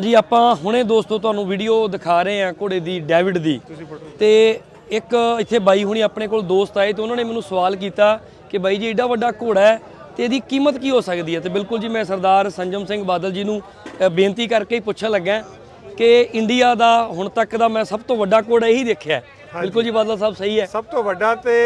ਜੀ ਆਪਾਂ ਹੁਣੇ ਦੋਸਤੋ ਤੁਹਾਨੂੰ ਵੀਡੀਓ ਦਿਖਾ ਰਹੇ ਹਾਂ ਘੋੜੇ ਦੀ ਡੈਵਿਡ ਦੀ। ਤੇ ਇੱਕ ਇੱਥੇ ਬਾਈ ਹੁਣੀ ਆਪਣੇ ਕੋਲ ਦੋਸਤ ਆਏ ਤੇ ਉਹਨਾਂ ਨੇ ਮੈਨੂੰ ਸਵਾਲ ਕੀਤਾ ਕਿ ਬਾਈ ਜੀ ਏਡਾ ਵੱਡਾ ਘੋੜਾ ਹੈ ਤੇ ਇਹਦੀ ਕੀਮਤ ਕੀ ਹੋ ਸਕਦੀ ਹੈ? ਤੇ ਬਿਲਕੁਲ ਜੀ ਮੈਂ ਸਰਦਾਰ ਸੰਜਮ ਸਿੰਘ ਬਾਦਲ ਜੀ ਨੂੰ ਬੇਨਤੀ ਕਰਕੇ ਹੀ ਪੁੱਛਣ ਲੱਗਾ ਕਿ ਇੰਡੀਆ ਦਾ ਹੁਣ ਤੱਕ ਦਾ ਮੈਂ ਸਭ ਤੋਂ ਵੱਡਾ ਘੋੜਾ ਇਹੀ ਦੇਖਿਆ। ਬਿਲਕੁਲ ਜੀ ਬਾਦਲ ਸਾਹਿਬ ਸਹੀ ਹੈ। ਸਭ ਤੋਂ ਵੱਡਾ ਤੇ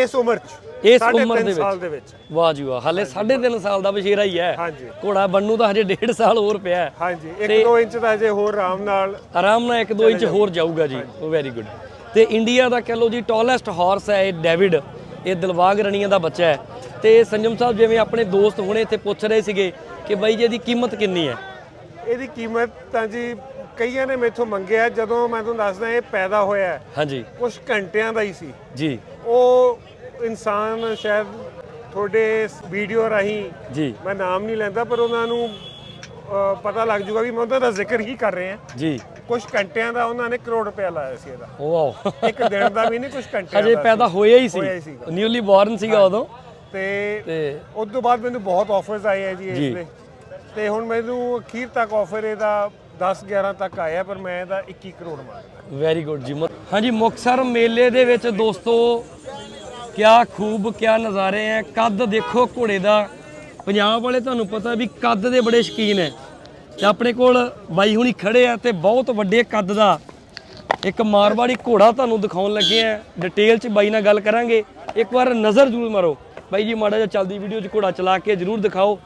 ਇਸ ਉਮਰ ਚ ਇਸ ਉਮਰ ਦੇ ਵਿੱਚ। ਵਾਹ ਜੀ ਵਾਹ ਹਾਲੇ 3.5 ਸਾਲ ਦਾ ਬਸ਼ੀਰਾ ਹੀ ਹੈ। ਹਾਂਜੀ। ਘੋੜਾ ਬੰਨੂ ਤਾਂ ਹਜੇ 1.5 ਸਾਲ ਹੋਰ ਪਿਆ ਹੈ। ਹਾਂਜੀ 1-2 ਇੰਚ ਦਾ ਜੇ ਹੋਰ ਆਰਾਮ ਨਾਲ ਆਰਾਮ ਨਾਲ 1-2 ਇੰਚ ਹੋਰ ਜਾਊਗਾ ਜੀ ਉਹ ਵੈਰੀ ਗੁੱਡ ਤੇ ਇੰਡੀਆ ਦਾ ਕਹ ਲਓ ਜੀ ਟਾਲੈਸਟ ਹਾਰਸ ਹੈ ਇਹ ਡੇਵਿਡ ਇਹ ਦਿਲਵਾਗ ਰਣੀਆਂ ਦਾ ਬੱਚਾ ਹੈ। ਤੇ ਸੰਜਮ ਸਾਹਿਬ ਜਿਵੇਂ ਆਪਣੇ ਦੋਸਤ ਹੁਣੇ ਇੱਥੇ ਪੁੱਛ ਰਹੇ ਸੀਗੇ ਕਿ ਬਾਈ ਜੀ ਇਹਦੀ ਕੀਮਤ ਕਿੰਨੀ ਹੈ? ਇਹਦੀ ਕੀਮਤ ਤਾਂ ਜੀ ਕਈਆਂ ਨੇ ਮੇਥੋਂ ਮੰਗਿਆ ਜਦੋਂ ਮੈਂ ਤੁਹਾਨੂੰ ਦੱਸਦਾ ਇਹ ਪੈਦਾ ਹੋਇਆ ਹਾਂਜੀ। ਕੁਝ ਘੰਟਿਆਂ ਦਾ ਹੀ ਸੀ। ਜੀ। ਉਹ ਇਨਸਾਨ ਸ਼ਾਇਦ ਤੁਹਾਡੇ ਵੀਡੀਓ ਰਾਹੀਂ ਜੀ। ਮੈਂ ਨਾਮ ਨਹੀਂ ਲੈਂਦਾ ਪਰ ਉਹਨਾਂ ਨੂੰ ਪਤਾ ਲੱਗ ਜੂਗਾ ਵੀ ਮੈਂ ਉਹਨਾਂ ਦਾ ਜ਼ਿਕਰ ਹੀ ਕਰ ਰਿਹਾ। ਜੀ। ਕੁਝ ਘੰਟਿਆਂ ਦਾ ਉਹਨਾਂ ਨੇ ਕਰੋੜ ਰੁਪਇਆ ਲਾਇਆ ਸੀ ਇਹਦਾ। ਵਾਓ। ਇੱਕ ਦਿਨ ਦਾ ਵੀ ਨਹੀਂ ਕੁਝ ਘੰਟਿਆਂ ਹਜੇ ਦਾ ਪੈਦਾ ਹੋਇਆ ਹੀ ਸੀ। ਨਿਊਲੀ ਬੋਰਨ ਸੀਗਾ। ਉਦੋਂ। ਤੇ ਤੇ ਉਸ ਤੋਂ ਬਾਅਦ ਮੈਨੂੰ ਬਹੁਤ ਆਫਰਸ ਆਏ ਆ ਜੀ। ਇਸ ਦੇ। ਤੇ ਹੁਣ ਮੈਨੂੰ ਅਖੀਰ ਤੱਕ ਆਫਰ ਇਹਦਾ 10 11 ਤੱਕ ਆਇਆ ਪਰ ਮੈਂ ਇਹਦਾ 21 ਕਰੋੜ ਮੰਗਦਾ ਵੈਰੀ ਗੁੱਡ ਜੀ। ਹਾਂਜੀ ਮੁਕਸਰ ਮੇਲੇ ਦੇ ਵਿੱਚ ਦੋਸਤੋ ਕਿਆ ਖੂਬ ਕਿਆ ਨਜ਼ਾਰੇ ਹੈ ਕੱਦ ਦੇਖੋ ਘੋੜੇ ਦਾ। ਪੰਜਾਬ ਵਾਲੇ ਤੁਹਾਨੂੰ ਪਤਾ ਵੀ ਕੱਦ ਦੇ ਬੜੇ ਸ਼ਕੀਨ ਹੈ ਤੇ ਆਪਣੇ ਕੋਲ ਬਾਈ ਹੁਣੀ ਖੜੇ ਆ ਤੇ ਬਹੁਤ ਵੱਡੇ ਕੱਦ ਦਾ ਇੱਕ ਮਾਰਵਾੜੀ ਘੋੜਾ ਤੁਹਾਨੂੰ ਦਿਖਾਉਣ ਲੱਗੇ ਆ। ਡਿਟੇਲ ਚ ਬਾਈ ਨਾਲ ਗੱਲ ਕਰਾਂਗੇ। ਇੱਕ ਵਾਰ ਨਜ਼ਰ ਜ਼ਰੂਰ ਮਾਰੋ। ਬਾਈ ਜੀ ਮਾੜਾ ਜਿਹਾ ਚੱਲਦੀ ਵੀਡੀਓ 'ਚ ਘੋੜਾ ਚਲਾ ਕੇ ਜ਼ਰੂਰ ਦਿਖਾਓ।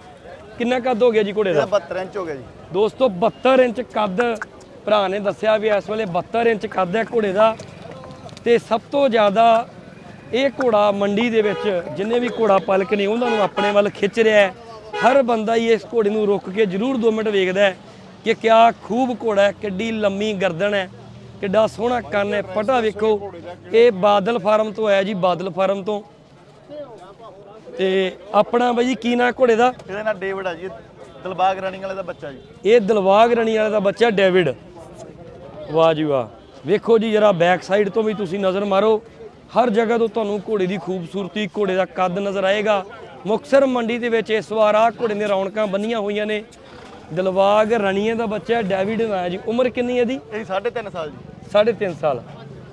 ਕਿੰਨਾ ਕੱਦ ਹੋ ਗਿਆ ਜੀ ਘੋੜੇ ਦਾ? 72 ਇੰਚ ਹੋ ਗਿਆ ਜੀ। ਦੋਸਤੋ 72 ਇੰਚ ਕੱਦ ਭਰਾ ਨੇ ਦੱਸਿਆ ਵੀ ਇਸ ਵੇਲੇ 72 ਇੰਚ ਕੱਦ ਹੈ ਘੋੜੇ ਦਾ। ਤੇ ਸਭ ਤੋਂ ਜ਼ਿਆਦਾ ਇਹ ਘੋੜਾ ਮੰਡੀ ਦੇ ਵਿੱਚ ਜਿੰਨੇ ਵੀ ਘੋੜਾ ਪਾਲਕ ਨੇ, ਉਹਨਾਂ ਨੂੰ ਆਪਣੇ ਵੱਲ ਖਿੱਚ ਰਿਹਾ ਹੈ। ਹਰ ਬੰਦਾ ਹੀ ਇਸ ਘੋੜੇ ਨੂੰ ਰੁੱਕ ਕੇ ਜ਼ਰੂਰ 2 ਮਿੰਟ ਵੇਖਦਾ ਹੈ ਕਿ ਕਿਆ ਖੂਬ ਘੋੜਾ ਹੈ, ਕਿੱਡੀ ਲੰਮੀ ਗਰਦਨ ਹੈ, ਕਿੱਡਾ ਸੋਹਣਾ ਕੰਨ ਹੈ। ਪਟਾ ਵੇਖੋ, ਇਹ ਬਾਦਲ ਫਾਰਮ ਤੋਂ ਆਇਆ ਜੀ, ਬਾਦਲ ਫਾਰਮ ਤੋਂ। ਤੇ ਆਪਣਾ ਬਾਈ ਜੀ, ਕੀ ਨਾਂ ਘੋੜੇ ਦਾ? ਇਹਦਾ ਨਾਮ ਡੇਵਿਡ ਆ ਜੀ। ਦਿਲਬਾਗ ਰਨਿੰਗ ਵਾਲੇ ਦਾ ਬੱਚਾ ਜੀ। ਇਹ ਦਿਲਵਾਗ ਰਣੀ ਵਾਲੇ ਦਾ ਬੱਚਾ ਡੇਵਿਡ। ਵਾਹ ਜੀ ਵਾਹ। ਵੇਖੋ ਜੀ ਜਰਾ ਬੈਕ ਸਾਈਡ ਤੋਂ ਵੀ ਤੁਸੀਂ ਨਜ਼ਰ ਮਾਰੋ। ਹਰ ਜਗ੍ਹਾ ਤੋਂ ਤੁਹਾਨੂੰ ਘੋੜੇ ਦੀ ਖੂਬਸੂਰਤੀ ਘੋੜੇ ਦਾ ਕੱਦ ਨਜ਼ਰ ਆਏਗਾ। ਮੁਕਸਰ ਮੰਡੀ ਦੇ ਵਿੱਚ ਇਸ ਵਾਰ ਆ ਘੋੜੇ ਦੀਆਂ ਰੌਣਕਾਂ ਬੰਨੀਆਂ ਹੋਈਆਂ ਨੇ। ਦਿਲਵਾਗ ਰਣੀਏ ਦਾ ਬੱਚਾ ਡੇਵਿਡ ਨਾਂ ਜੀ। ਉਮਰ ਕਿੰਨੀ ਹੈ ਦੀ ਇਹ 3.5 ਸਾਲ ਜੀ। 3.5 ਸਾਲ।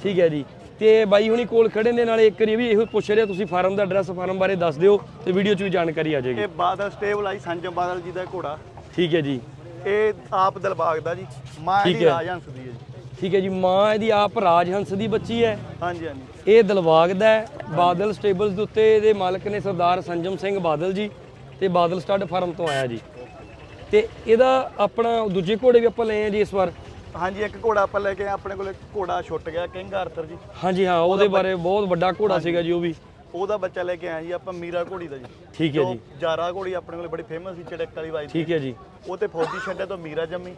ਠੀਕ ਹੈ ਜੀ। ਤੇ ਬਾਈ ਹੁਣੀ ਕੋਲ ਖੜੇ ਨੇ ਨਾਲੇ ਇੱਕ ਵਾਰੀ ਵੀ ਇਹੋ ਪੁੱਛ ਰਿਹਾ ਤੁਸੀਂ ਫਾਰਮ ਦਾ ਐਡਰੈਸ ਫਾਰਮ ਬਾਰੇ ਦੱਸ ਦਿਓ ਤੇ ਵੀਡੀਓ 'ਚ ਵੀ ਜਾਣਕਾਰੀ ਆ ਜਾਏਗੀ। ਇਹ ਬਾਦਲ ਸਟੇਬਲ ਆਈ ਸੰਜਮ ਬਾਦਲ ਜੀ ਦਾ ਘੋੜਾ। ਠੀਕ ਹੈ ਜੀ। ਇਹ ਆਪ ਦਿਲਬਾਗ ਦਾ ਜੀ। ਮਾਂ ਦੀ। ਰਾਜਹੰਸ ਦੀ ਹੈ ਜੀ। ਠੀਕ ਹੈ ਜੀ ਮਾਂ ਇਹਦੀ ਆਪ ਰਾਜਹੰਸ ਦੀ ਬੱਚੀ ਹੈ। ਹਾਂਜੀ ਹਾਂਜੀ। ਇਹ ਦਿਲਵਾਗ ਦਾ ਹੈ। ਬਾਦਲ ਸਟੇਬਲਸ ਦੇ ਉੱਤੇ ਇਹਦੇ ਮਾਲਕ ਨੇ ਸਰਦਾਰ ਸੰਜਮ ਸਿੰਘ ਬਾਦਲ ਜੀ ਤੇ ਬਾਦਲ ਸਟੱਡ ਫਾਰਮ ਤੋਂ ਆਇਆ ਜੀ। ਤੇ ਇਹਦਾ ਆਪਣਾ ਦੂਜੇ ਘੋੜੇ ਵੀ ਆਪਾਂ ਲਏ ਆ ਜੀ ਇਸ ਵਾਰ। ਹਾਂਜੀ ਇੱਕ ਘੋੜਾ ਆਪਾਂ ਲੈ ਕੇ ਆਏ, ਆਪਣੇ ਕੋਲ ਘੋੜਾ ਛੁੱਟ ਗਿਆ ਕਿੰਗ ਆਰਥਰ ਜੀ। ਹਾਂਜੀ ਹਾਂ ਉਹਦੇ ਬਾਰੇ ਬਹੁਤ ਵੱਡਾ ਘੋੜਾ ਸੀਗਾ ਜੀ ਉਹ ਵੀ। ਉਹਦਾ ਬੱਚਾ ਲੈ ਕੇ ਆਏ ਜੀ ਆਪਾਂ ਮੀਰਾ ਘੋੜੀ ਦਾ ਜੀ। ਠੀਕ ਹੈ ਜੀ ਜਾਰਾ ਘੋੜੀ ਆਪਣੇ ਕੋਲ ਬੜੀ ਫੇਮਸ ਸੀ ਚੜਕ ਵਾਲੀ ਵਾਈ ਠੀਕ ਹੈ ਜੀ। ਉਹ ਤੇ ਫੌਜੀ ਛੱਡਿਆ ਤੋਂ ਮੀਰਾ ਜੰਮੀ।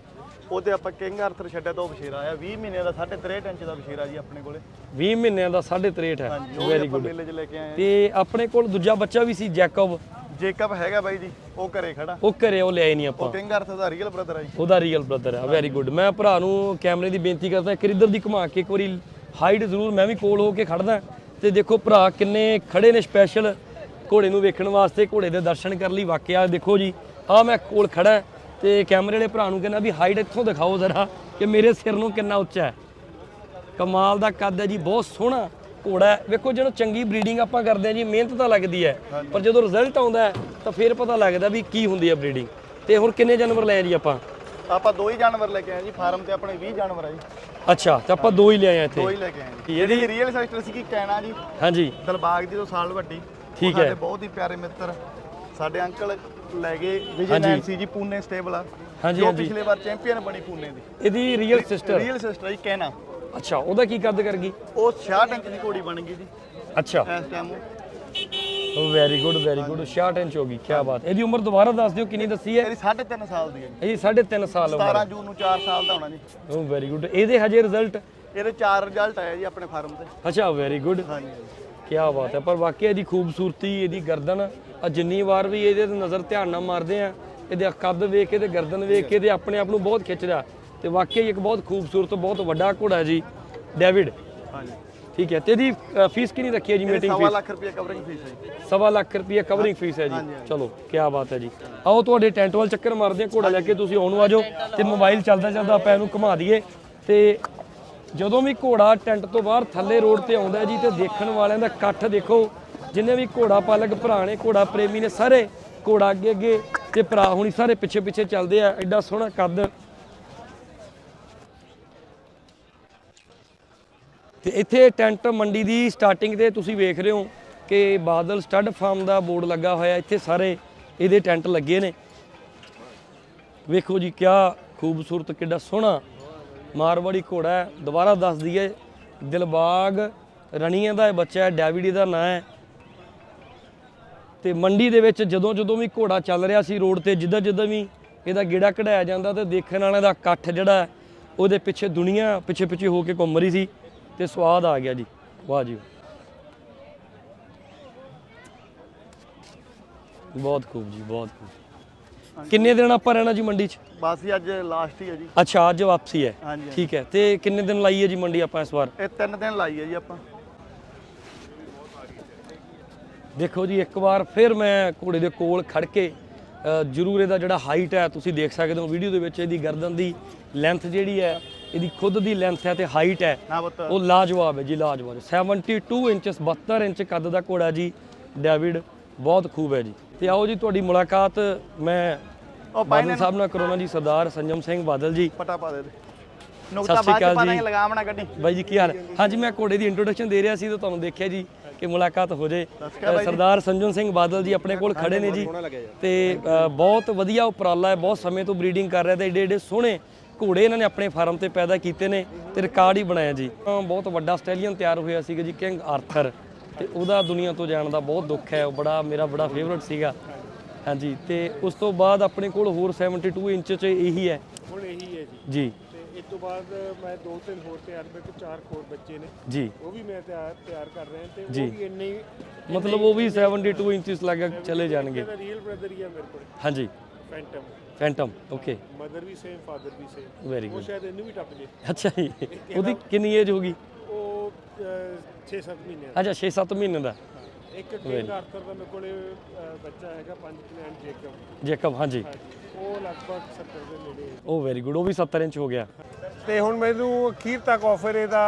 ਉਹ ਤੇ ਆਪਾਂ ਕਿੰਗ ਆਰਥਰ ਛੱਡਿਆ ਤੋਂ ਬਸ਼ੇਰਾ ਆਇਆ। 20 ਮਹੀਨਿਆਂ ਦਾ 63 ਇੰਚ ਦਾ ਬਸ਼ੇਰਾ ਜੀ ਆਪਣੇ ਕੋਲੇ। 20 ਮਹੀਨਿਆਂ ਦਾ 63 ਹੈ। ਹਾਂਜੀ ਉਹ ਵੀ ਵੈਰੀ ਆਪਾਂ ਗੁੱਡ ਮੇਲੇ 'ਚ ਲੈ ਕੇ ਆਏ ਤੇ ਆਪਣੇ ਕੋਲ ਦੂਜਾ ਬੱਚਾ ਵੀ ਸੀ ਜੈਕਬ ਜੇਕਬ ਹੈਗਾ ਬਾਈ ਜੀ ਉਹ ਘਰੇ ਖੜਾ। ਉਹ ਘਰੇ ਉਹ ਲਿਆਏ ਨਹੀਂ ਆਪਾਂ। ਉਹ ਕਿੰਗ ਆਰਥਰ ਦਾ ਰੀਅਲ ਬ੍ਰਦਰ ਆ ਜੀ। ਉਹਦਾ ਰੀਅਲ ਬ੍ਰਦਰ ਹੈ ਵੈਰੀ ਗੁੱਡ ਮੈਂ ਭਰਾ ਨੂੰ ਕੈਮਰੇ ਦੀ ਬੇਨਤੀ ਕਰਦਾ ਇੱਕ ਇੱਧਰ ਦੀ ਘੁਮਾ ਕੇ ਇੱਕ ਵਾਰੀ ਹਾਈਟ ਜ਼ਰੂਰ ਮੈਂ ਵੀ ਕੋਲ ਹੋ ਕੇ ਖੜਦਾ। ਤੇ ਦੇਖੋ ਭਰਾ ਕਿੰਨੇ ਖੜੇ ਨੇ ਸਪੈਸ਼ਲ ਘੋੜੇ ਨੂੰ ਵੇਖਣ ਵਾਸਤੇ ਘੋੜੇ ਦੇ ਦਰਸ਼ਨ ਕਰਨ ਲਈ ਵਾਕਿਆ। ਦੇਖੋ ਜੀ ਆ ਮੈਂ ਕੋਲ ਖੜਾ ਤੇ ਕੈਮਰੇ ਵਾਲੇ ਭਰਾ ਨੂੰ ਕਹਿੰਦਾ ਵੀ ਹਾਈਟ ਇੱਥੋਂ ਦਿਖਾਓ ਜ਼ਰਾ ਕਿ ਮੇਰੇ ਸਿਰ ਨੂੰ ਕਿੰਨਾ ਉੱਚਾ ਹੈ। ਕਮਾਲ ਦਾ ਕੱਦ ਹੈ ਜੀ ਬਹੁਤ ਸੋਹਣਾ। ਘੋੜਾ ਹੈ। ਵੇਖੋ ਜਦੋਂ ਚੰਗੀ ਬਰੀਡਿੰਗ ਆਪਾਂ ਕਰਦੇ ਹਾਂ ਜੀ ਮਿਹਨਤ ਤਾਂ ਲੱਗਦੀ ਹੈ ਪਰ ਜਦੋਂ ਰਿਜ਼ਲਟ ਆਉਂਦਾ ਹੈ ਤਾਂ ਫਿਰ ਪਤਾ ਲੱਗਦਾ ਵੀ ਕੀ ਹੁੰਦੀ ਹੈ ਬਰੀਡਿੰਗ ਤੇ ਹੁਣ ਕਿੰਨੇ ਜਾਨਵਰ ਲਏ ਜੀ ਆਪਾਂ? ਆਪਾਂ ਦੋ ਹੀ ਜਾਨਵਰ ਲੈ ਕੇ ਆਏ ਜੀ ਫਾਰਮ ਤੇ ਆਪਣੇ 20 ਜਾਨਵਰ ਆ ਜੀ। ਅੱਛਾ ਤੇ ਆਪਾਂ ਦੋ ਹੀ ਲਿਆਏ ਆ ਇੱਥੇ। ਦੋ ਹੀ ਲੈ ਕੇ ਆਏ ਜੀ। ਇਹਦੀ- ਰੀਅਲ ਸਿਸਟਰ ਸੀ ਕਿ ਕਹਿਣਾ ਜੀ। ਹਾਂਜੀ। ਦਲਬਾਗ ਦੀ ਤੋਂ ਸਾਲ ਵੱਡੀ। ਠੀਕ ਉਹ ਸਾਡੇ ਹੈ। ਬਹੁਤ ਹੀ ਪਿਆਰੇ ਮਿੱਤਰ। ਸਾਡੇ ਅੰਕਲ ਲੈ ਗਏ ਵਿਜੇ ਹਾਂਜੀ। ਨੈਂਸੀ ਜੀ ਪੂਨੇ ਸਟੇਬਲ। ਆ ਹਾਂਜੀ, ਜੋ ਹਾਂਜੀ। ਪਿਛਲੇ ਵਾਰ ਚੈਂਪੀਅਨ ਬਣੀ ਪੂਨੇ ਦੀ। ਇਹਦੀ ਰੀਅਲ ਸਿਸਟਰ ਰੀਅਲ ਸਿਸਟਰ ਜੀ ਕਹਿਣਾ ਅੱਛਾ ਉਹਦਾ ਕੀ ਕੱਦ ਕਰ ਗਈ ਉਹ 66 ਇੰਚ ਦੀ ਘੋੜੀ ਬਣ ਗਈ ਜੀ। ਅੱਛਾ। ਇਸ ਟਾਈਮ ਉਹ। Very good very good 66 inch ਹੋ ਗਈ ਕੀ ਬਾਤ। ਇਹਦੀ ਉਮਰ ਦੁਬਾਰਾ ਦੱਸ ਦਿਓ ਕਿੰਨੀ ਦੱਸੀ ਹੈ? ਇਹਦੀ 3.5 ਸਾਲ ਦੀ ਹੈ ਜੀ। ਇਹਦੀ 3.5 ਸਾਲ ਉਮਰ 17 ਜੂਨ ਨੂੰ 4 ਸਾਲ ਦਾ ਹੋਣਾ ਜੀ। ਉਹ ਵੈਰੀ ਗੁੱਡ ਇਹਦੇ ਹਜੇ ਰਿਜ਼ਲਟ ਇਹਦੇ 4 ਰਿਜ਼ਲਟ ਆਇਆ ਜੀ ਆਪਣੇ ਫਾਰਮ ਤੇ। ਅੱਛਾ ਵੈਰੀ ਗੁੱਡ ਹਾਂਜੀ ਕੀ ਬਾਤ ਹੈ ਪਰ ਵਾਕਿਆ ਇਹਦੀ ਖੂਬਸੂਰਤੀ ਇਹਦੀ ਗਰਦਨ ਆ ਜਿੰਨੀ ਵਾਰ ਵੀ ਇਹਦੇ ਤੇ ਨਜ਼ਰ ਧਿਆਨ ਨਾਲ ਮਾਰਦੇ ਆ ਇਹਦੇ ਕੱਦ ਵੇਖ ਕੇ ਤੇ ਗਰਦਨ ਵੇਖ ਕੇ ਤੇ ਆਪਣੇ ਆਪ ਨੂੰ ਬਹੁਤ ਖਿੱਚਦਾ। ਤੇ ਵਾਕਿਆ ਹੀ ਇੱਕ ਬਹੁਤ ਖੂਬਸੂਰਤ ਬਹੁਤ ਵੱਡਾ ਘੋੜਾ ਜੀ ਡੇਵਿਡ। ਹਾਂਜੀ। ਠੀਕ ਹੈ ਤੇ ਇਹਦੀ ਅ, ਫੀਸ ਕਿੰਨੀ ਰੱਖੀ ਹੈ ਜੀ ਮੀਟਿੰਗ ਸਵਾ ਫੀਸ? ਲੱਖ ਰੁਪਏ ਕਵਰਿੰਗ ਫੀਸ ਹੈ ਜੀ। ਸਵਾ ਲੱਖ ਰੁਪਏ ਕਵਰਿੰਗ ਫੀਸ ਹੈ ਜੀ। ਚਲੋ ਕੀ ਬਾਤ ਹੈ ਜੀ। ਆਓ ਤੁਹਾਡੇ ਟੈਂਟ ਵੱਲ ਚੱਕਰ ਮਾਰਦੇ ਆ ਘੋੜਾ ਲੈ ਕੇ ਤੁਸੀਂ ਆਉਣ ਨੂੰ ਆਜੋ ਤੇ ਮੋਬਾਈਲ ਚੱਲਦਾ ਚੱਲਦਾ ਆਪਾਂ ਇਹਨੂੰ ਘੁਮਾ ਦਈਏ। ਤੇ ਜਦੋਂ ਵੀ ਘੋੜਾ ਟੈਂਟ ਤੋਂ ਬਾਹਰ ਥੱਲੇ ਰੋਡ ਤੇ ਆਉਂਦਾ ਹੈ ਜੀ ਤੇ ਦੇਖਣ ਵਾਲਿਆਂ ਦਾ ਇਕੱਠ ਦੇਖੋ। ਜਿੰਨੇ ਵੀ ਘੋੜਾ ਪਾਲਕ ਭਰਾ ਨੇ ਘੋੜਾ ਪ੍ਰੇਮੀ ਨੇ ਸਾਰੇ ਘੋੜਾ ਅੱਗੇ ਅੱਗੇ ਤੇ ਭਰਾ ਹੁਣੀ ਸਾਰੇ ਪਿੱਛੇ ਪਿੱਛੇ ਚੱਲਦੇ ਆ। ਐਡਾ ਸੋਹਣਾ ਕੱਦ ਤੇ ਇੱਥੇ ਟੈਂਟ ਮੰਡੀ ਦੀ ਸਟਾਰਟਿੰਗ ਤੇ ਤੁਸੀਂ ਵੇਖ ਰਹੇ ਹੋ ਕਿ ਬਾਦਲ ਸਟੱਡ ਫਾਰਮ ਦਾ ਬੋਰਡ ਲੱਗਾ ਹੋਇਆ, ਇੱਥੇ ਸਾਰੇ ਇਹਦੇ ਟੈਂਟ ਲੱਗੇ ਨੇ। ਵੇਖੋ ਜੀ ਕਿਆ ਖੂਬਸੂਰਤ, ਕਿੱਡਾ ਸੋਹਣਾ ਮਾਰਵਾੜੀ ਘੋੜਾ ਹੈ। ਦੁਬਾਰਾ ਦੱਸ ਦਈਏ, ਦਿਲਬਾਗ ਰਣੀਆਂ ਦਾ ਇਹ ਬੱਚਾ ਹੈ, ਡੈਵਿਡ ਦਾ ਨਾਂ ਹੈ। ਤੇ ਮੰਡੀ ਦੇ ਵਿੱਚ ਜਦੋਂ ਜਦੋਂ ਵੀ ਘੋੜਾ ਚੱਲ ਰਿਹਾ ਸੀ ਰੋਡ ਤੇ, ਜਿੱਦਾਂ ਜਿੱਦਾਂ ਵੀ ਇਹਦਾ ਗੇੜਾ ਕਢਾਇਆ ਜਾਂਦਾ ਤੇ ਦੇਖਣ ਵਾਲਿਆਂ ਦਾ ਇਕੱਠ ਜਿਹੜਾ ਉਹਦੇ ਪਿੱਛੇ ਦੁਨੀਆ ਪਿੱਛੇ ਪਿੱਛੇ ਹੋ ਕੇ ਘੁੰਮ ਰਹੀ ਸੀ। ਤੇ ਸਵਾਦ ਆ ਗਿਆ ਜੀ। ਵਾਹ ਜੀ ਬਹੁਤ ਖੂਬ ਜੀ ਬਹੁਤ ਖੂਬ। ਕਿੰਨੇ ਦਿਨ ਆਪਾਂ ਰਹਿਣਾ ਜੀ ਮੰਡੀ 'ਚ? ਬਸ ਜੀ ਅੱਜ ਲਾਸਟ ਹੀ ਹੈ ਜੀ। ਅੱਛਾ ਅੱਜ ਵਾਪਸੀ ਹੈ। ਹਾਂਜੀ ਠੀਕ ਹੈ ਤੇ ਕਿੰਨੇ ਦਿਨ ਲਾਈ ਹੈ ਜੀ ਮੰਡੀ ਆਪਾਂ ਇਸ ਵਾਰ? ਇਹ ਤਿੰਨ ਦਿਨ ਲਾਈ ਹੈ ਜੀ ਆਪਾਂ। ਦੇਖੋ ਜੀ ਇੱਕ ਵਾਰ ਫਿਰ ਮੈਂ ਘੋੜੇ ਦੇ ਕੋਲ ਖੜ ਕੇ ਅ, ਜ਼ਰੂਰ ਇਹਦਾ ਜਿਹੜਾ ਹਾਈਟ ਹੈ ਤੁਸੀਂ ਦੇਖ ਸਕਦੇ ਹੋ ਵੀਡੀਓ ਦੇ ਵਿੱਚ ਇਹਦੀ ਗਰਦਨ ਦੀ ਲੈਂਥ ਜਿਹੜੀ ਹੈ ਇਹਦੀ ਖੁਦ ਦੀ ਲੈਂਥ ਹੈ ਤੇ ਹਾਈਟ ਹੈ। ਪੁੱਤ। ਉਹ ਲਾਜਵਾਬ ਹੈ ਜੀ ਲਾਜਵਾਬ 72 ਇੰਚਸ 72 ਇੰਚ ਕੱਦ ਦਾ ਘੋੜਾ ਜੀ ਡੇਵਿਡ ਬਹੁਤ ਖੂਬ ਹੈ ਜੀ। ਤੇ ਆਓ ਜੀ ਤੁਹਾਡੀ ਮੁਲਾਕਾਤ ਮੈਂ ਉਹ ਬਾਈ ਬਾਦਲ ਸਾਹਿਬ ਨਾਲ ਕਰਾਉਣਾ ਜੀ ਸਰਦਾਰ ਸੰਜਮ ਸਿੰਘ ਬਾਦਲ ਜੀ। ਪਟਾ ਪਾ ਦੇ ਨੁਕਤਾ ਬਾਅਦ ਚ ਪਾ ਜੀ। ਦਾਂਗੇ ਲਗਾਮ ਨਾ ਕੱਢੀ। ਬਾਈ ਜੀ ਕੀ ਹਾਲ ਹੈ? ਹਾਂਜੀ ਮੈਂ ਘੋੜੇ ਦੀ ਇੰਟਰੋਡਕਸ਼ਨ ਦੇ ਰਿਹਾ ਸੀ ਤਾਂ ਤੁਹਾਨੂੰ ਦੇਖਿਆ ਜੀ ਕਿ ਮੁਲਾਕਾਤ ਹੋ ਜੇ। ਸਰਦਾਰ ਸੰਜਨ ਸਿੰਘ ਬਾਦਲ ਜੀ ਆਪਣੇ ਕੋਲ ਖੜੇ ਨੇ ਜੀ। ਤੇ ਬਹੁਤ ਵਧੀਆ ਉਪਰਾਲਾ ਹੈ ਬਹੁਤ ਸਮੇਂ ਤੋਂ ਬਰੀਡਿੰਗ ਕਰ ਰਿਹਾ ਤੇ ਏਡੇ ਏਡੇ ਸੋਹਣੇ ਘੋੜੇ ਇਹਨਾਂ ਨੇ ਆਪਣੇ ਫਾਰਮ ਤੇ ਪੈਦਾ ਕੀਤੇ ਨੇ ਤੇ ਰਿਕਾਰਡ ਹੀ ਬਣਾਇਆ ਜੀ। ਬਹੁਤ ਵੱਡਾ ਸਟੈਲੀਅਨ ਤਿਆਰ ਹੋਇਆ ਸੀਗਾ ਜੀ ਕਿੰਗ ਆਰਥਰ। ਤੇ ਉਹਦਾ ਦੁਨੀਆ ਤੋਂ ਜਾਣ ਦਾ ਬਹੁਤ ਦੁੱਖ ਹੈ ਉਹ ਬੜਾ ਮੇਰਾ ਬੜਾ ਫੇਵਰਟ ਸੀਗਾ। ਹਾਂਜੀ ਤੇ ਉਸ ਤੋਂ ਬਾਅਦ ਆਪਣੇ ਕੋਲ ਹੋਰ 72 ਇੰਚ ਚ ਇਹੀ ਹੈ। ਹੁਣ ਇਹੀ ਹੈ ਜੀ। ਜੀ। ਤੇ ਇਸ ਤੋਂ ਬਾਅਦ ਮੈਂ ਦੋ ਤਿੰਨ ਹੋਰ ਤਿਆਰ ਮੇਰੇ ਚਾਰ ਹੋਰ ਬੱਚੇ ਨੇ। ਜੀ। ਉਹ ਵੀ ਮੈਂ ਤਿਆਰ ਤਿਆਰ ਕਰ ਰਿਹਾ ਤੇ। ਉਹ ਵੀ ਇੰਨੇ ਮਤਲਬ ਉਹ ਵੀ 72 ਇੰਚਸ ਲੱਗ ਚਲੇ ਜਾਣਗੇ। ਇਹਦਾ ਰੀਅਲ ਬ੍ਰਦਰ ਹੀ ਆ ਮੇਰੇ ਕੋਲ। ਹਾਂਜੀ। ਫੈਂਟਮ ਫੈਂਟਮ ਓਕੇ ਮਦਰ ਵੀ ਸੇਮ ਫਾਦਰ ਵੀ ਸੇਮ ਵੈਰੀ ਉਹ ਗੁੱਡ ਸ਼ਾਇਦ ਇਹਨੂੰ ਵੀ ਟੱਪ ਜੇ ਅੱਛਾ ਜੀ ਉਹਦੀ ਕਿੰਨੀ ਏਜ ਹੋਗੀ ਉਹ 6-7 ਮਹੀਨੇ ਦਾ ਅੱਛਾ 6-7 ਮਹੀਨੇ ਦਾ ਇੱਕ ਕਿੰਗ ਆਰਥਰ ਦਾ ਮੇਰੇ ਕੋਲੇ ਅਹ, ਬੱਚਾ ਹੈਗਾ 5 ਪਲੈਨ ਜੇਕਬ ਜੇਕਬ ਹਾਂਜੀ ਉਹ ਲਗਭਗ 70 ਦੇ ਨੇੜੇ ਹੈ। ਉਹ ਵੈਰੀ ਗੁੱਡ ਉਹ ਵੀ 70 ਇੰਚ ਹੋ ਗਿਆ ਤੇ ਹੁਣ ਮੈਨੂੰ ਅਖੀਰ ਤੱਕ ਆਫਰ ਇਹਦਾ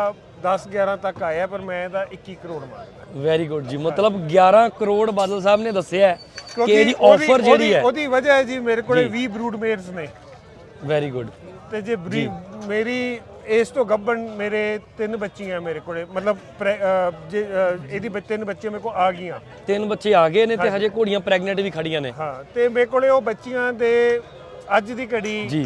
10 11 ਤੱਕ ਆਇਆ ਪਰ ਮੈਂ ਇਹਦਾ 21 ਕਰੋੜ ਮੰਗਦਾ ਵੈਰੀ ਗੁੱਡ ਜੀ। ਮਤਲਬ 11 ਕਰੋੜ ਬਾਦਲ ਸਾਹਿਬ ਨੇ ਦੱਸਿਆ ਹੈ। ਕਿ ਇਹਦੀ ਆਫਰ ਜਿਹੜੀ ਹੈ। ਉਹਦੀ ਵਜ੍ਹਾ ਹੈ ਜੀ ਮੇਰੇ ਕੋਲੇ 20 ਬਰੂਡ ਮੇਰਸ ਨੇ। ਵੈਰੀ ਗੁੱਡ ਤੇ ਜੇ ਬਰੀ- ਮੇਰੀ ਇਸ ਤੋਂ ਗੱਬਣ ਮੇਰੇ ਤਿੰਨ ਬੱਚੀਆਂ ਮੇਰੇ ਕੋਲੇ ਮਤਲਬ ਜੇ ਇਹਦੀ ਬੱਚੇ ਤਿੰਨ ਬੱਚੇ ਮੇਰੇ ਕੋਲ ਆ ਗਈਆਂ। ਤਿੰਨ ਬੱਚੇ ਆ ਗਏ ਨੇ ਤੇ ਹਜੇ। ਘੋੜੀਆਂ ਪ੍ਰੈਗਨੈਂਟ ਵੀ ਖੜੀਆਂ ਨੇ। ਹਾਂ ਤੇ ਮੇਰੇ ਕੋਲੇ ਉਹ ਬੱਚੀਆਂ ਦੇ ਅੱਜ ਦੀ ਘੜੀ ਜੀ।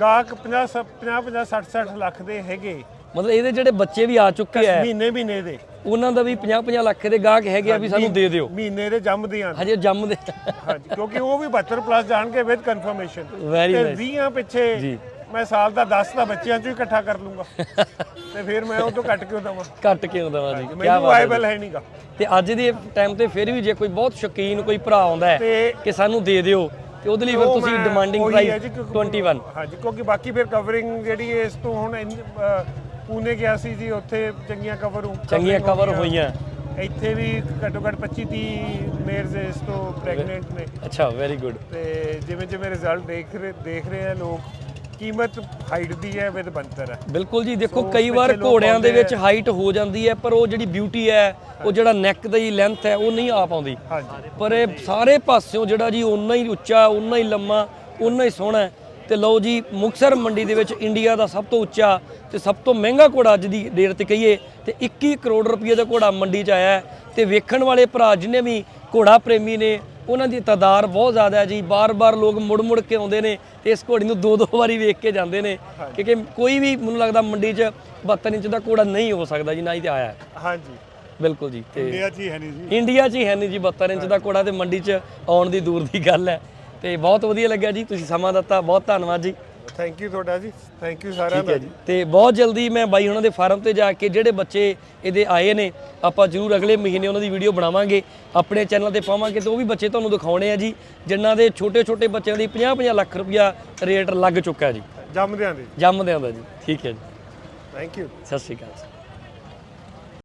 ਗਾਹਕ 50 50 50 60 60 ਲੱਖ ਦੇ ਹੈਗੇ। ਮਤਲਬ ਇਹਦੇ ਜਿਹੜੇ ਬੱਚੇ ਵੀ ਆ ਚੁੱਕੇ ਆ ਮਹੀਨੇ ਮਹੀਨੇ ਦੇ। ਉਹਨਾਂ ਦਾ ਵੀ 50 50 ਲੱਖ ਦੇ ਗਾਹਕ ਹੈਗੇ ਆ ਵੀ ਸਾਨੂੰ ਦੇ ਦਿਓ। ਮਹੀਨੇ ਦੇ ਜੰਮਦੇ ਆ। ਹਜੇ ਜੰਮਦੇ। ਹਾਂਜੀ ਕਿਉਂਕਿ ਉਹ ਵੀ 72 ਪਲੱਸ ਜਾਣਗੇ ਵਿਦ ਕਨਫਰਮੇਸ਼ਨ ਤੇ ਨਾਈਸ 20 ਪਿੱਛੇ ਜੀ। ਮੈਂ ਸਾਲ ਦਾ 10 ਦਾ ਬੱਚਿਆਂ ਚੋਂ ਇਕੱਠਾ ਕਰ ਲੂੰਗਾ। ਤੇ ਫਿਰ ਮੈਂ ਉਹ ਤੋਂ ਕੱਟ ਕਿਉਂ ਦਵਾਂ? ਕੱਟ ਕੇ ਦਵਾਂ ਜੀ? ਕੀ ਮੈਨੂੰ ਬਾਤ ਹੈ ਵਾਇਬਲ ਹੈ ਨਹੀਂਗਾ ਤੇ ਅੱਜ ਦੇ ਟਾਈਮ ਤੇ ਫਿਰ ਵੀ ਜੇ ਕੋਈ ਬਹੁਤ ਸ਼ੌਕੀਨ ਕੋਈ ਭਰਾ ਆਉਂਦਾ ਹੈ ਕਿ ਸਾਨੂੰ ਦੇ ਦਿਓ ਤੇ ਉਹਦੇ ਲਈ ਫਿਰ ਤੁਸੀਂ ਡਿਮਾਂਡਿੰਗ ਪ੍ਰਾਈਸ ਹੈ ਜੀ ਕਿਉਂਕਿ- 21 ਹਾਂਜੀ ਕਿਉਂਕਿ ਬਾਕੀ ਫਿਰ ਕਵਰਿੰਗ ਜਿਹੜੀ ਇਸ ਤੋਂ ਹੁਣ ਪੂਨੇ ਗਿਆ ਸੀ ਜੀ ਉੱਥੇ ਚੰਗੀਆਂ ਕਵਰ ਹੋ- ਚੰਗੀਆਂ ਕਵਰ ਹੋਈਆਂ। ਇੱਥੇ ਵੀ ਘੱਟੋ ਘੱਟ 25 30 ਮੇਰਸ ਇਸ ਤੋਂ ਪ੍ਰੈਗਨੈਂਟ ਨੇ। ਅੱਛਾ ਵੈਰੀ ਗੁੱਡ ਤੇ ਜਿਵੇਂ ਜਿਵੇਂ ਰਿਜ਼ਲਟ ਦੇਖ ਰਹੇ ਦੇਖ ਰਹੇ ਆ ਲੋਕ ਕੀਮਤ ਹਾਈਟ ਦੀ ਹੈ ਵਿਦ ਬੰਤਰ ਹੈ। ਬਿਲਕੁਲ ਜੀ ਦੇਖੋ ਕਈ ਵਾਰ ਪਿੱਛੇ ਲੋਕ ਘੋੜਿਆਂ ਦੇ ਆਉਂਦੇ ਵਿੱਚ ਹਾਈਟ ਹੋ ਜਾਂਦੀ ਹੈ ਪਰ ਉਹ ਜਿਹੜੀ ਬਿਊਟੀ ਹੈ ਉਹ ਜਿਹੜਾ ਨੈਕ ਦੀ ਲੈਂਥ ਹੈ ਉਹ ਨਹੀਂ ਆ ਪਾਉਂਦੀ। ਹਾਂਜੀ। ਪਰ ਇਹ ਸਾਰੇ ਪਾਸਿਓਂ ਜਿਹੜਾ ਜੀ ਓਨਾ ਹੀ ਉੱਚਾ ਓਨਾ ਹੀ ਲੰਮਾ ਓਨਾ ਹੀ ਸੋਹਣਾ ਹੈ। ਤੇ ਲਓ ਜੀ ਮੁਕਸਰ ਮੰਡੀ ਦੇ ਵਿੱਚ ਇੰਡੀਆ ਦਾ ਸਭ ਤੋਂ ਉੱਚਾ ਤੇ ਸਭ ਤੋਂ ਮਹਿੰਗਾ ਘੋੜਾ ਅੱਜ ਦੀ ਡੇਟ ਤੇ ਕਹੀਏ ਤੇ 21 ਕਰੋੜ ਰੁਪਏ ਦਾ ਘੋੜਾ ਮੰਡੀ 'ਚ ਆਇਆ ਤੇ ਵੇਖਣ ਵਾਲੇ ਭਰਾ ਜਿਨੇ ਵੀ ਘੋੜਾ ਪ੍ਰੇਮੀ ਨੇ ਉਹਨਾਂ ਦੀ ਤਾਦਾਰ ਬਹੁਤ ਜ਼ਿਆਦਾ ਹੈ ਜੀ। ਬਾਰ-ਬਾਰ ਲੋਕ ਮੁੜ-ਮੁੜ ਕੇ ਆਉਂਦੇ ਨੇ ਤੇ ਇਸ ਘੋੜੀ ਨੂੰ ਦੋ ਦੋ ਵਾਰੀ ਵੇਖ ਕੇ ਜਾਂਦੇ ਨੇ। ਕਿਉਂਕਿ ਕੋਈ ਵੀ ਮੈਨੂੰ ਲੱਗਦਾ ਮੰਡੀ 'ਚ 72 ਇੰਚ ਦਾ ਘੋੜਾ ਨਹੀਂ ਹੋ ਸਕਦਾ ਜੀ ਨਾ ਹੀ ਤੇ ਆਇਆ। ਹਾਂਜੀ। ਬਿਲਕੁਲ ਜੀ ਤੇ ਇੰਡੀਆ 'ਚ ਹੀ ਹੈ ਨਹੀਂ ਜੀ। ਇੰਡੀਆ 'ਚ ਹੀ ਹੈ ਨਹੀਂ ਜੀ 72 ਇੰਚ ਦਾ ਘੋੜਾ ਤੇ ਮੰਡੀ 'ਚ ਆਉਣ ਦੀ ਦੂਰ ਦੀ ਗੱਲ ਹੈ। ਤੇ ਬਹੁਤ ਵਧੀਆ ਲੱਗਿਆ ਜੀ ਤੁਸੀਂ ਸਮਾਂ ਦਿੱਤਾ ਬਹੁਤ ਧੰਨਵਾਦ ਜੀ। ਥੈਂਕ ਯੂ ਤੁਹਾਡਾ ਜੀ ਥੈਂਕ ਯੂ ਸਾਰਿਆਂ ਹੈ ਦਾ। ਜੀ। ਤੇ ਬਹੁਤ ਜਲਦੀ ਮੈਂ ਬਾਈ ਉਹਨਾਂ ਦੇ ਫਾਰਮ ਤੇ ਜਾ ਕੇ ਜਿਹੜੇ ਬੱਚੇ ਇਹਦੇ ਆਏ ਨੇ ਆਪਾਂ ਜ਼ਰੂਰ ਅਗਲੇ ਮਹੀਨੇ ਉਹਨਾਂ ਦੀ ਵੀਡੀਓ ਬਣਾਵਾਂਗੇ ਆਪਣੇ ਚੈਨਲ ਤੇ ਪਾਵਾਂਗੇ ਤੇ ਉਹ ਵੀ ਬੱਚੇ ਤੁਹਾਨੂੰ ਦਿਖਾਉਣੇ ਆ ਜੀ ਜਿਨ੍ਹਾਂ ਦੇ ਛੋਟੇ ਛੋਟੇ ਬੱਚਿਆਂ ਦੀ 50 50 ਲੱਖ ਰੁਪਇਆ ਰੇਟ ਲੱਗ ਚੁੱਕਾ ਜੀ। ਜੰਮਦਿਆਂ ਦੇ। ਜੰਮਦਿਆਂ ਦਾ ਜੀ ਠੀਕ ਹੈ ਜੀ। ਥੈਂਕ ਯੂ ਸਤਿ ਸ਼੍ਰੀ ਅਕਾਲ